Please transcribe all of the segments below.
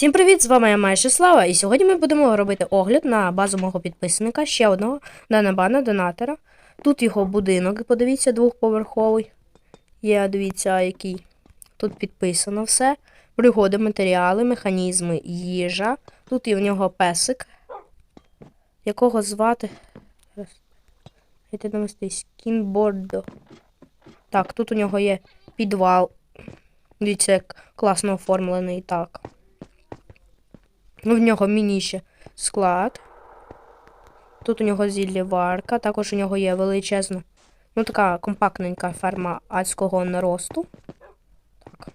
Всім привіт! З вами я Майже Слава, і сьогодні ми будемо робити огляд на базу мого підписника, ще одного Данабана донатора. Тут його будинок, подивіться, двохповерховий. Є, дивіться, який. Тут підписано все. Пригоди, матеріали, механізми, їжа. Тут є в нього песик, якого звати. Дайте навестись. Кінбордо. Так, тут у нього є підвал. Дивіться, як класно оформлений так. Ну, в нього міні ще склад. Тут у нього зіллєварка, також у нього є величезна, ну така компактненька ферма адського наросту. Так.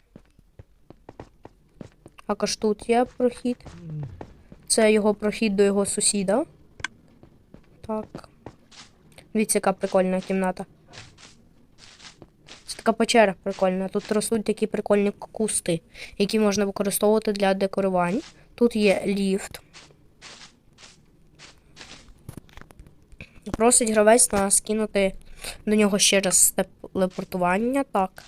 Також тут є прохід. Це його прохід до його сусіда. Так. Дивіться, яка прикольна кімната. Печера прикольна. Тут ростуть такі прикольні кусти, які можна використовувати для декорувань. Тут є ліфт. Просить гравець нас кинути до нього ще раз телепортування. Так.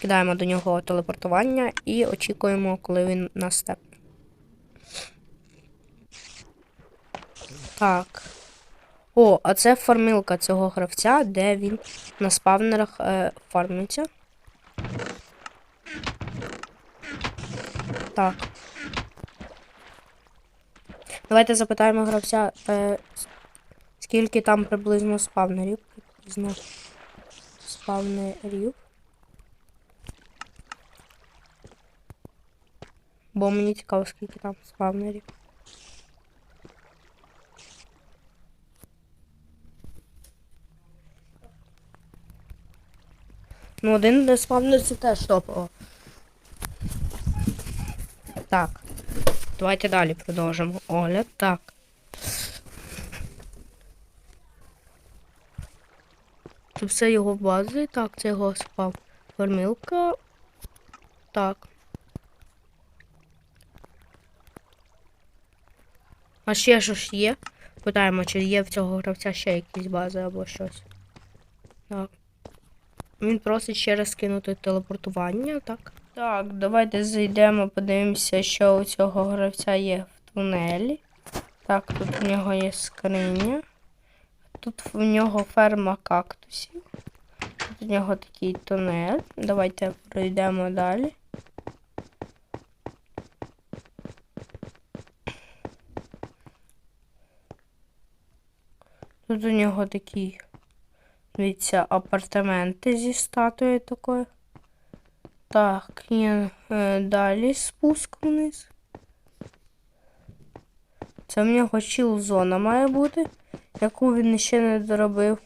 Кидаємо до нього телепортування і очікуємо, коли він нас степне. Так. О, а це формилка цього гравця, де він на спавнерах е, фармиться. Так. Давайте запитаємо гравця, е, скільки там приблизно спавнерів. Приблизно спавнерів. Бо мені цікаво, скільки там спавнерів. Ну, один де спавнер це теж топово. Так. Давайте далі продовжимо огляд. Так. Це все його бази. Так, це його спав. Формілка. Так. А ще що ж є? Питаємо, чи є в цього гравця ще якісь бази або щось. Так. Він просить ще раз кинути телепортування, так? Так, давайте зайдемо, подивимося, що у цього гравця є в тунелі. Так, тут в нього є скриня. Тут в нього ферма кактусів. Тут у нього такий тунель. Давайте пройдемо далі. Тут у нього такі, дивіться, апартаменти зі статуєю такою. Так, є е, далі спуск вниз. Це в нього чіл зона має бути, яку він ще не доробив.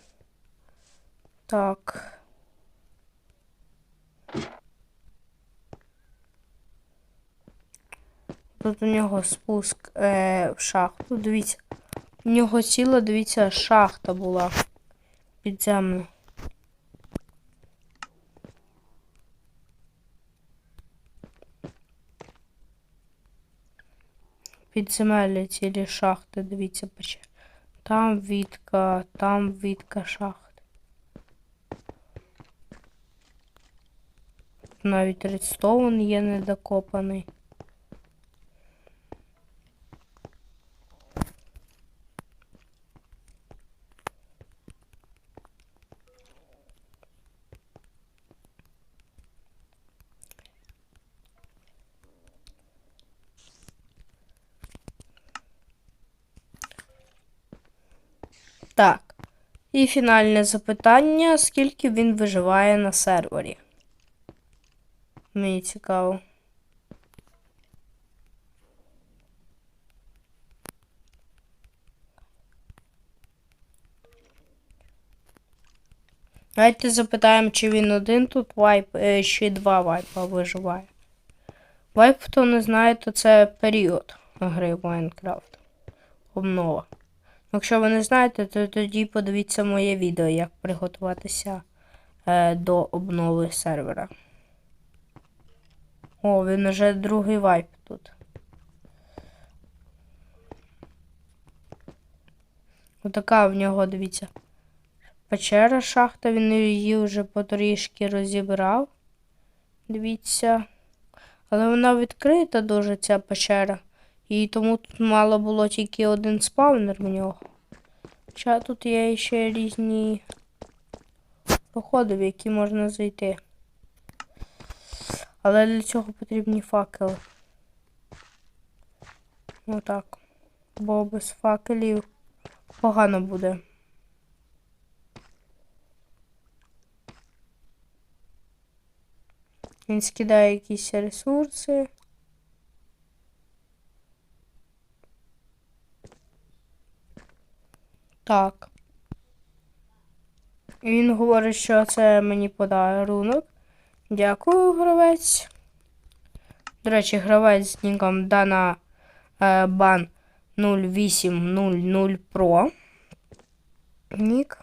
Так. Тут у нього спуск е, в шахту. Дивіться. У нього ціла, дивіться, шахта була підземна. Підземелля цілі шахти, дивіться, пече. Там відка, там відка шахт. Навіть редстоун є недокопаний. Так. І фінальне запитання: скільки він виживає на сервері? Мені цікаво. Давайте запитаємо, чи він один тут вайп, е, чи два вайпа виживає. Вайп, хто не знає, то це період гри Майнкрафт. Обнова. Якщо ви не знаєте, то тоді подивіться моє відео, як приготуватися е, до обнови сервера. О, він уже другий вайп тут. Отака в нього, дивіться. Печера шахта, він її вже потрішки розібрав. Дивіться. Але вона відкрита дуже ця печера. І тому тут мало було тільки один спавнер в нього. Хоча тут є ще різні проходи, в які можна зайти. Але для цього потрібні факели. Отак. Бо без факелів погано буде. Він скидає якісь ресурси. Так. Він говорить, що це мені подарунок. Дякую, гравець. До речі, гравець з ніком Дана е, Бан 0800 Pro. Нік.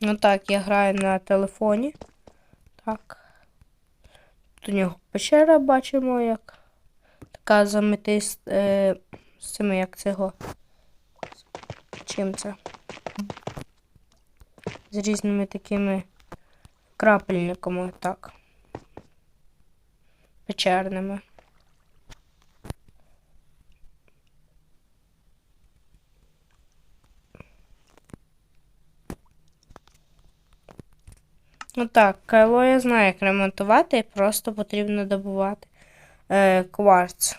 Ну так, я граю на телефоні. Так. Тут у нього печера бачимо, як така заметист е, з цими як цього. Чим це? З різними такими крапельниками, так. Печерними. Ну так, кайло я знаю, як ремонтувати, просто потрібно добувати кварц.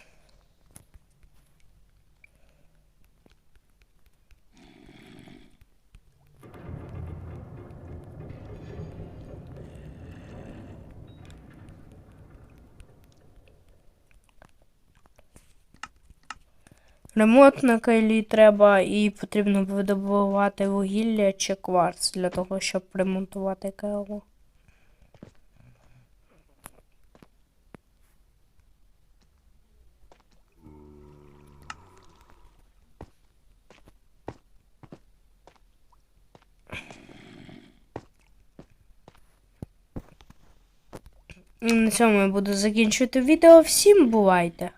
Ремонт на кайлі треба і потрібно видобувати вугілля чи кварц для того, щоб ремонтувати кайло. На цьому я буду закінчувати відео. Всім бувайте!